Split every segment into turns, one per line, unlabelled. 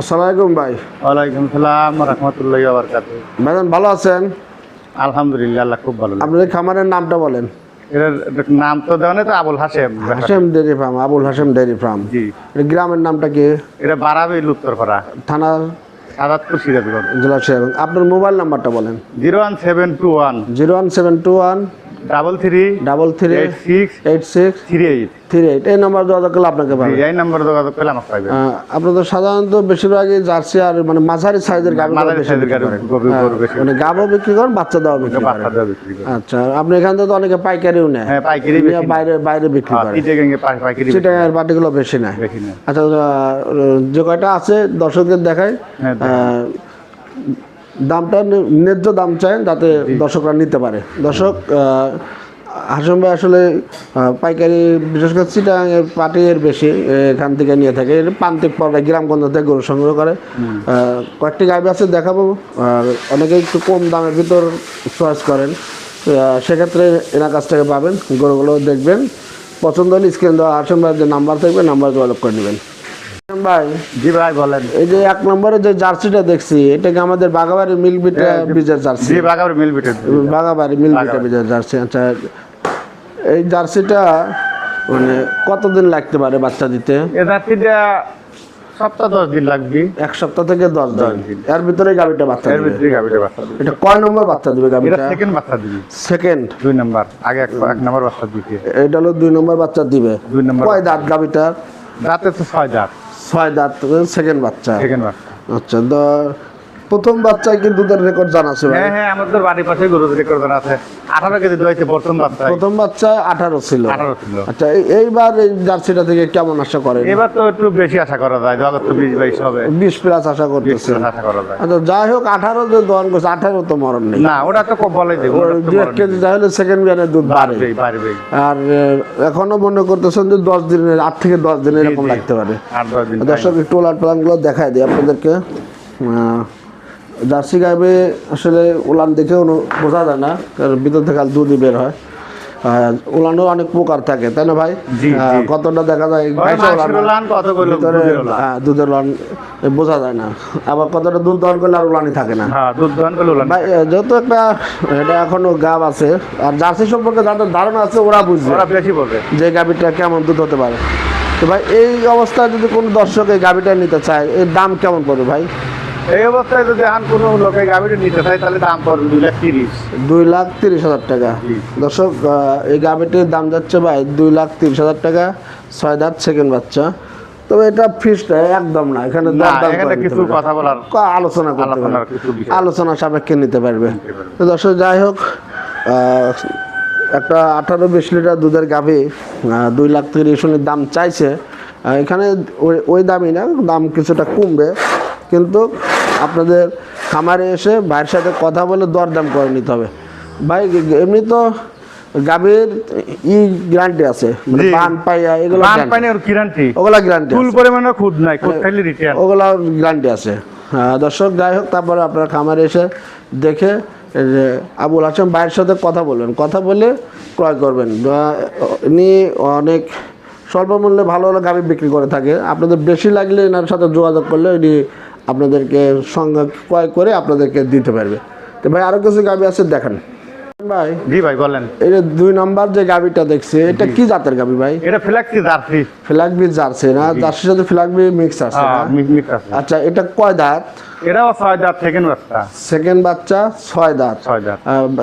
আসসালামু আলাইকুম ভাই।
ওয়ালাইকুম সালাম রহমতুল্লাহ বারকাত
ভাইজান ভালো আছেন?
আলহামদুলিল্লাহ আল্লাহ খুব ভালো।
আপনাদের খামারের নামটা বলেন।
এটার নাম তো দেওয়া নেই তো আবুল হাসেম
হাসেম ফার্ম আবুল হাসেম ফার্ম।
জি।
গ্রামের নামটা কি?
এটা বারাবে
থানার?
সাদাতপুর সিরাজগঞ্জ।
জেলা এবং আপনার মোবাইল নাম্বারটা বলেন।
Zero one seven two one.
Zero one seven two one
double three
double three
eight six
eight six
three eight.
Three eight এই নাম্বার যোগাযোগ করলে আপনাকে পাবেন
এই নাম্বার যোগাযোগ করলে আমার পাইবে
আপনাদের সাধারণত বেশিরভাগই জার্সি আর মানে মাঝারি সাইজের গাভি
মাদারি সাইজের গাড়ি গরু গরু বেশি
মানে গাভও বিক্রি করেন বাচ্চা দাও বিক্রি করেন।
বাচ্চা দেওয়া বিক্রি করে
আচ্ছা আপনি এখান থেকে তো অনেকে পাইকারিও নেয়
হ্যাঁ পাইকারি
বাইরে বাইরে বিক্রি করে
পাইকারি বেশি।
চিটাগাঁয়ের বেশি
না
আচ্ছা আহ, যে কয়টা আছে দর্শকদের দেখায়
হ্যাঁ,
আহ, দামটা ন্যা- ন্যায্য দাম চায় যাতে দর্শকরা নিতে পারে। দর্শক আহ, হাসম ভাই আসলে পাইকারি বিশেষ করে চিটাঙের পাটির বেশি এখান থেকে নিয়ে থাকে। এর প্রান্তিক পর্যায়ে গ্রামগঞ্জ থেকে গরু সংগ্রহ করে। কয়েকটি গাড়ি আছে দেখাবো। আর অনেকে একটু কম দামের ভিতর চয়েস করেন। সেক্ষেত্রে এনার কাছ থেকে পাবেন। গরুগুলো দেখবেন। পছন্দ হলে স্ক্রিন দেওয়া হাসম ভাইয়ের যে নাম্বার থাকবে নাম্বার যোগাযোগ করে নেবেন। ভাই।
জি ভাই বলেন।
এই যে এক নম্বরে যে জার্সিটা দেখছি এটা কি আমাদের বাগাবাড়ি মিল বিটা বীজের জার্সি?
জি বাগাবার মিল বিটে
বাগাবাড়ি মিল বিটা বীজের জার্সি আচ্ছা। এই জার্সিটা মানে কতদিন লাগতে পারে বাচ্চা দিতে?
সপ্তাহ দশ দিন লাগবে।
এক সপ্তাহ থেকে দশ দিন। এর ভিতরে বাচ্চা
এর ভিতরে বাচ্চা
এটা কয় নম্বর বাচ্চা দিবে
এটা সেকেন্ড বাচ্চা দিবি।
সেকেন্ড
দুই নাম্বার। আগে এক এক নাম্বার বাচ্চা দিতে
এটা হলো দুই নম্বর বাচ্চা দিবে।
দুই নাম্বার
কয় দাঁত গাবিটার?
রাতে তো ছয় দাঁত।
ছয় দাঁত সেকেন্ড বাচ্চা।
সেকেন্ড বাচ্চা।
আচ্ছা প্রথম বাচ্চায় কি দুধের রেকর্ড জানা আছে
হ্যাঁ হ্যাঁ আমাদের বাড়ির পাশে গরু রেকর্ড জানা আছে। আঠারো কেজি দোয়াইছে প্রথম বাচ্চা
প্রথম বাচ্চা আঠারো ছিল।
আঠারো ছিল।
আচ্ছা এইবার এই জার্সিটা থেকে কেমন আশা করেন?
এবার তো একটু বেশি আশা করা যায় জগৎ তো বিশ বাইশ হবে।
বিশ প্লাস আশা করতেছে।
আশা করা যায়।
আচ্ছা যাই হোক আঠারো যে দহন করছে আঠারো তো মরণ নেই।
না ওটা তো বলাই দেবো
দু এক কেজি যাই হলে সেকেন্ড বিয়ানের দুধ বাড়ে।
বাড়বেই বাড়বেই।
আর এখনও মনে করতেছেন যে দশ দিনের আট থেকে দশ দিন এরকম লাগতে পারে।
আট দশ দিন
দর্শক একটু ওলান পালানগুলো দেখাই দিই আপনাদেরকে। আহ, জার্সি গাইবে আসলে উলান দেখে বোঝা যায় না কারণ ভিতর থেকে দুধই বের হয়। আর উলানও অনেক প্রকার থাকে তাই না ভাই। কতটা দেখা যায় উলান,
উলান, দুধের উলান।
হ্যাঁ, উলান বোঝা যায় না। আবার কতটা দুধ দহন করলে আর উলানই থাকে না।
হ্যাঁ দুধ দহন করলে
ভাই যেহেতু একটা এটা এখনও গাব আছে আর জার্সি সম্পর্কে যাদের ধারণা আছে ওরা বুঝবে।
ওরা বেশি বলবে।
যে গাভিটা কেমন দুধ হতে পারে। তো ভাই এই অবস্থায় যদি কোনো দর্শক এই গাভিটা নিতে চায় এর দাম কেমন পড়বে ভাই?
এই অবস্থায় যদি এখন কোনো লোকে গাড়িটা নিতে চায় তাহলে দাম পড়বে দুই লাখ তিরিশ।
দুই লাখ তিরিশ হাজার টাকা। দর্শক এই গাভিটির দাম যাচ্ছে ভাই দুই লাখ তিরিশ হাজার টাকা ছয় দাঁত সেকেন্ড বাচ্চা। তবে এটা ফিসটা একদম না। এখানে
কিছু কথা বলার
আলোচনা করতে পারবে। আলোচনা সাপেক্ষে নিতে পারবে। তো দর্শক যাই হোক আহ, একটা আঠারো বিশ লিটার দুধের গাভি দুই লাখ তিরিশ উনির দাম চাইছে। এখানে ওই- ওই দামই না দাম কিছুটা কমবে। কিন্তু আপনাদের খামারে এসে ভাইয়ের সাথে কথা বলে দরদাম করে নিতে হবে। ভাই এমনি তো গাভীর ই গ্যারান্টি আছে মানে পান পাইয়া এগুলো
পান ওর
ওগুলা গ্যারান্টি
ফুল পরিমাণে খুদ নাই খুদ রিটার্ন
ওগুলা গ্যারান্টি আছে। হ্যাঁ, দর্শক যাই হোক তারপরে আপনার খামারে এসে দেখে আবুল হাসান ভাইয়ের সাথে কথা বলবেন। কথা বলে ক্রয় করবেন। ইনি অনেক স্বল্প মূল্যে ভালো ভালো গাড়ি বিক্রি করে থাকে। আপনাদের বেশি লাগলে এনার সাথে যোগাযোগ করলে ইনি আপনাদেরকে সংজ্ঞা ক্রয় করে আপনাদেরকে দিতে পারবে। তো ভাই আরও কিছু গাবি আছে দেখেন। ভাই।
জি ভাই বলেন।
যে দুই নম্বর যে গাবিটা দেখছি এটা কি জাতের গাবি ভাই?
এটা জার্সি।
ফ্ল্যাগবি জার্সি না? জার্সির সাথে ফ্ল্যাগবি মিক্স আছে
হ্যাঁ, আছে।
আচ্ছা এটা কয় দাঁত?
এটাও ছয় দাঁত সেকেন্ড বাচ্চা।
সেকেন্ড বাচ্চা ছয় দাঁত।
ছয় দাঁত।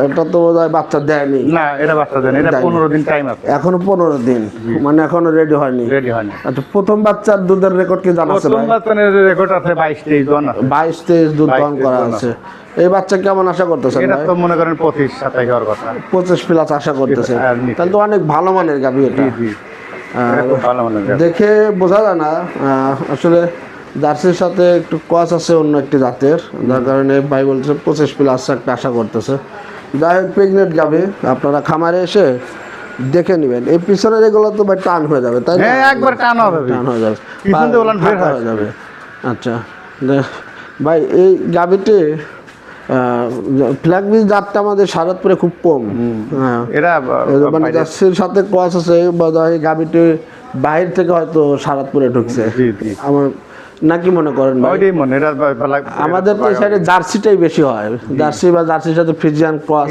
এটা তো বাচ্চা দেয়নি।
না এটা বাচ্চা দেন এটা পনেরো দিন টাইম আছে।
এখনও পনেরো দিন মানে এখনও রেডি হয়নি।
রেডি হয়নি।
আচ্ছা প্রথম বাচ্চার দুধের রেকর্ড কি জানা আছে
প্রথম
ভাই?
বাচ্চানের রেকর্ড আছে বাইশ তেইশ
বাইশ তেইশ দুধ
22,
করা আছে। এই বাচ্চা কেমন আশা করতেছেন
এটা তো মনে করেন পঁচিশ সাতাশ হওয়ার কথা।
পঁচিশ প্লাস আশা করতেছে
আর নিচে।
তাহলে তো অনেক ভালো মানের গাভি এটা।
জি জি।
দেখে বোঝা যায় না আসলে জার্সির সাথে একটু কস আছে অন্য একটি জাতের যার কারণে ভাই বলছে পঁচিশ প্লাস একটা আশা করতেছে। যাই হোক প্রেগনেন্ট যাবে আপনারা খামারে এসে দেখে নেবেন। এই পিছনের এগুলো তো ভাই টান হয়ে যাবে তাই
হ্যাঁ একবার টান হবে
টান হয়ে যাবে।
পিছন দিয়ে হয়ে।
যাবে। আচ্ছা ভাই এই গাবিটি ফ্ল্যাগ বীজ জাতটা আমাদের সারাতপুরে খুব কম। হ্যাঁ।
এরা
মানে জার্সির সাথে ক্রস আছে বোধ হয় গাবিটি বাহির থেকে হয়তো সারাতপুরে ঢুকছে। আমার নাকি মনে করেন
ওইটাই মনে
আমাদের তো এই সাইডে জার্সিটাই বেশি হয়। জার্সি বা জার্সির সাথে ফ্রিজিয়ান ক্রস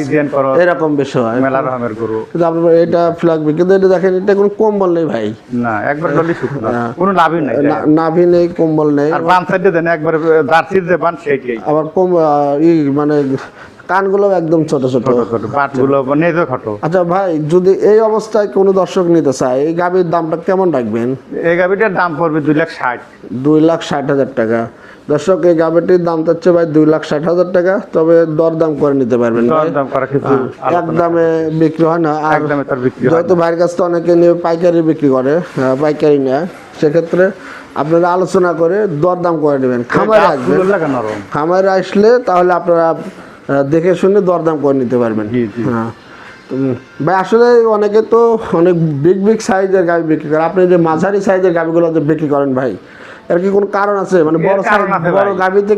এরকম বেশি হয়।
মেলা রকমের গরু।
কিন্তু আপনার এটা ফ্লাগবে কিন্তু এটা দেখেন এটা কোনো কম্বল নেই ভাই।
না একবার ডলি শুকনো। কোনো নাভি নাই
নাভি নেই কম্বল নেই।
আর বাম সাইডে দেন একবার জার্সির যে বান সেইটাই।
আবার কম মানে কানগুলো একদম ছোট ছোট।
ছোট নেজো খাটো।
আচ্ছা ভাই যদি এই অবস্থায় কোনো দর্শক নিতে চায় এই গাভীর দামটা কেমন রাখবেন?
এই গাভিটার দাম পড়বে দুই লাখ ষাট।
দুই লাখ ষাট হাজার টাকা। দর্শক এই গাভীটির দাম চাচ্ছে ভাই দুই লাখ ষাট হাজার টাকা তবে দরদাম করে নিতে পারবেন হ্যাঁ, এক দামে বিক্রি হয় না। আর
একদমে
যেহেতু ভাইয়ের কাছে তো অনেকে নিয়ে পাইকারি বিক্রি করে পাইকারি নেয় সেক্ষেত্রে আপনারা আলোচনা করে দরদাম করে নেবেন। খামারে আসবেন। খামারে আসলে তাহলে আপনারা দেখে শুনে দরদাম করে নিতে পারবেন। হ্যাঁ। ভাই আসলে অনেকে তো অনেক বিগ বিগ সাইজের গাড়ি বিক্রি করে। আপনি যে মাঝারি সাইজের গাড়িগুলো যে বিক্রি করেন ভাই এর কি কোনো কারণ আছে? মানে বড় বড়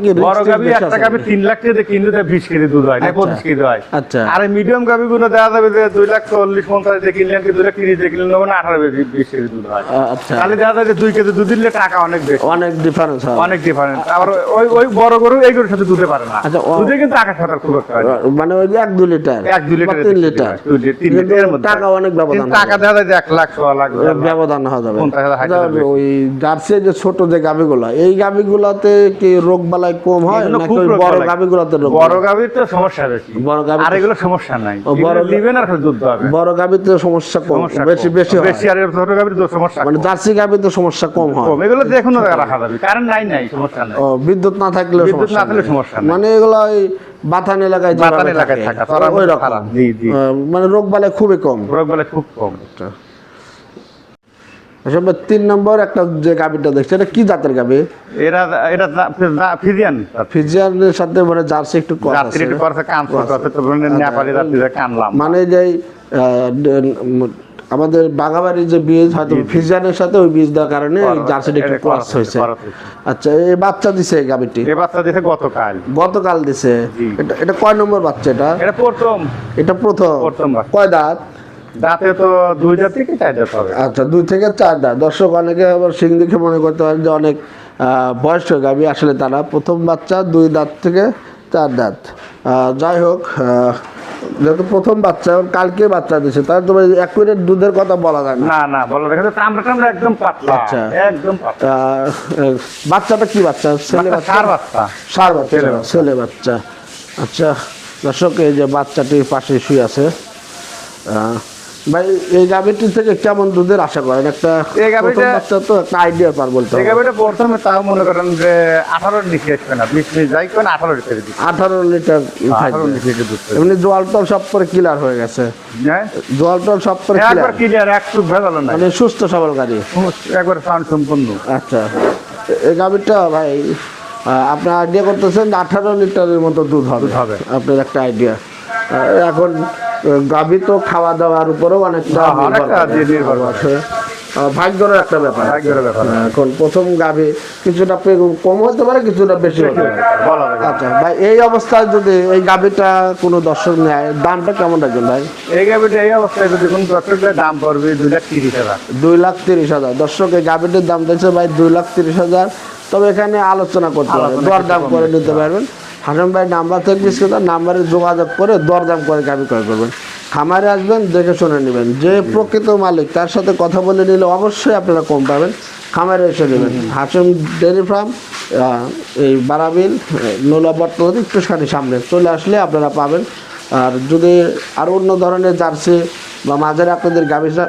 কি
বড় একটা
আছে?
গাভি তিন লাখ টাকা কিনলে তার বিশ কেজি দুধ হয় না
আচ্ছা।
পঁচিশ কেজি হয়।
আচ্ছা।
আর মিডিয়ামগুলো দেখা যাবে যে দুই লাখ চল্লিশ পঞ্চাশ দিয়ে কিনলেন কি দুই লাখ তিরিশ দিয়ে কিনলেন মানে আঠারো কেজি বিশ কেজি দুধ হয়।
আচ্ছা।
তাহলে দেখা যায় যে দুই কেজি দুধ দিলে টাকা অনেক বেশি।
অনেক ডিফারেন্স হয়।
অনেক ডিফারেন্স আবার ওই ওই বড় গরু এই গরুর সাথে দুধে পারে না।
আচ্ছা,
দুধে কিন্তু আকাশ খুব একটা হয়
মানে ওই যে এক দু লিটার
এক দুই লিটার
বা তিন লিটার।
তিন
কিন্তু
লিটারের মধ্যে
টাকা অনেক ব্যবধান
টাকা দেখা যায় যে এক লাখ সোয়া লাখ
ব্যবধান হওয়া যাবে। আচ্ছা। ওই জার্সি যে ছোট যে গাভিগুলো এই গাভিগুলোতে কি রোগ বালাই কম হয় নাকি বড়
বালাই।
গাভিগুলোতে রোগ
বড় গাভীর তো সমস্যা বেশি।
বড় গাভী
আর এগুলো সমস্যা নাই।
বড়
আর দুধ হবে
বড় গাভিতে সমস্যা কম বেশি বেশি হয়।
বেশি আর ছোট গাভীর তো সমস্যা
মানে জার্সি গাভিতে সমস্যা কম হয়।
কম। এগুলো যে জায়গায় রাখা যাবে। কারণ নাই নাই সমস্যা নাই।
ও বিদ্যুৎ না থাকলে
বিদ্যুৎ না থাকলে সমস্যা।
মানে এগুলো ওই বাতান এলাকায়
বাতান এলাকায়
থাকা, ওই রকম
জি, জি।
মানে রোগ বালাই খুবই কম।
রোগ বলে খুব কম।
এবার তিন নম্বর একটা যে গাভিটা দেখছি এটা কি জাতের গাভি?
এরা এটা ফিজিয়ান।
ফিজিয়ানের সাথে মানে জার্সি একটু মানে যে আমাদের বাগাবাড়ির যে বীজ হয়তো ফিজিয়ানের সাথে ওই বীজ দেওয়ার কারণে জার্সিটা একটু ক্রস হয়েছে। আচ্ছা এই বাচ্চা দিছে এই গাভিটি?
এ বাচ্চা দিয়েছে গতকাল।
গতকাল দিছে। এটা এটা কয় নম্বর বাচ্চা এটা?
এটা প্রথম।
এটা প্রথম।
প্রথম
কয় দাঁত?
দাঁতে তো দুই জাত থেকে চার জাত হবে।
আচ্ছা দুই থেকে চার দাঁত দর্শক অনেকে আবার সিং দেখে মনে করতে পারেন যে অনেক বয়স্ক গাভী আসলে তারা। প্রথম বাচ্চা দুই দাঁত থেকে চার দাঁত। যাই হোক যেহেতু প্রথম বাচ্চা এবং কালকে বাচ্চা দিছে। তার তো এক মিনিট দুধের কথা বলা যায় না।
না বলো দেখা একদম পাতলা।
আচ্ছা।
একদম
বাচ্চাটা কি বাচ্চা? ছেলে
বাচ্চা সার বাচ্চা।
সার বাচ্চা।
ছেলে বাচ্চা।
আচ্ছা দর্শক এই যে বাচ্চাটির পাশে শুয়ে আছে। আহ, ভাই এই গাভীটি থেকে কেমন দুধের আশা করেন? একটা
এই গাভীটা-
তো একটা আইডিয়া পার বলতে হবে।
এটা প্রথমে তাও মনে করেন যে আঠারোর নিচে আসবে না বিশ মিনিট যাই কেন আঠারো লিটার
আঠারো লিটার
আঠারো লিটার দুধ
এমনি জোয়াল টল সব করে ক্লিয়ার হয়ে গেছে।
হ্যাঁ?
জোয়াল টল সব করে
একবার
ক্লিয়ার
এক চুপ ভেজালো না
মানে সুস্থ সবল গাড়ি।
একবার সাউন্ড সম্পূর্ণ
আচ্ছা। এই গাভীরটা ভাই আহ, আপনি আইডিয়া করতেছেন আঠারো লিটারের মতো দুধ হবে।
হবে।
আপনার একটা আইডিয়া এখন গাভী তো খাওয়া দাওয়ার উপরেও অনেকটা
হ্যাঁ,
নির্ভর। আছে ভাগ্যের একটা ব্যাপার
ভাগ্যের ব্যাপার।
এখন প্রথম গাভী কিছুটা কম হতে পারে কিছুটা বেশি হতে পারে। আচ্ছা ভাই এই অবস্থায় যদি এই গাভীটা কোনো দর্শক নেয় দামটা কেমন রাখবেন ভাই?
এই গাভিটা এই অবস্থায় যদি কোন দাম পড়বে দুই লাখ তিরিশ হাজার।
দুই লাখ তিরিশ হাজার। দর্শক এই গাভীটির দাম দেখছে ভাই দুই লাখ তিরিশ হাজার। তবে এখানে আলোচনা করতে পারবেন
আলোচনা
দরদাম করে নিতে পারবেন। হাসান ভাই নাম্বার থাকবে স্ক্রিনে নাম্বারে যোগাযোগ করে দরদাম করে গাভী ক্রয় করবেন। খামারে আসবেন, দেখে শুনে নেবেন। যে প্রকৃত মালিক, তার সাথে কথা বলে নিলে অবশ্যই আপনারা কম পাবেন। খামারে এসে নেবেন। হাসিম ডেয়ারি ফার্ম এই বারাবিল, নোলা বর্তমানে একটুখানি সামনে চলে আসলে আপনারা পাবেন। আর যদি আরও অন্য ধরনের জার্সি বা মাঝারে আপনাদের চা-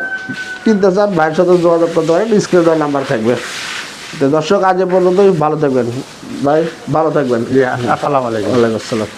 কিনতে চান, ভাইয়ের সাথে যোগাযোগ করতে পারেন, স্ক্রিনে নাম্বার থাকবে। তো দর্শক আজ পর্যন্ত পর্যন্তই। ভালো থাকবেন। ভাই ভালো থাকবেন।
আসসালামাইকুম আসসালামু আলাইকুম।
আসসালাম।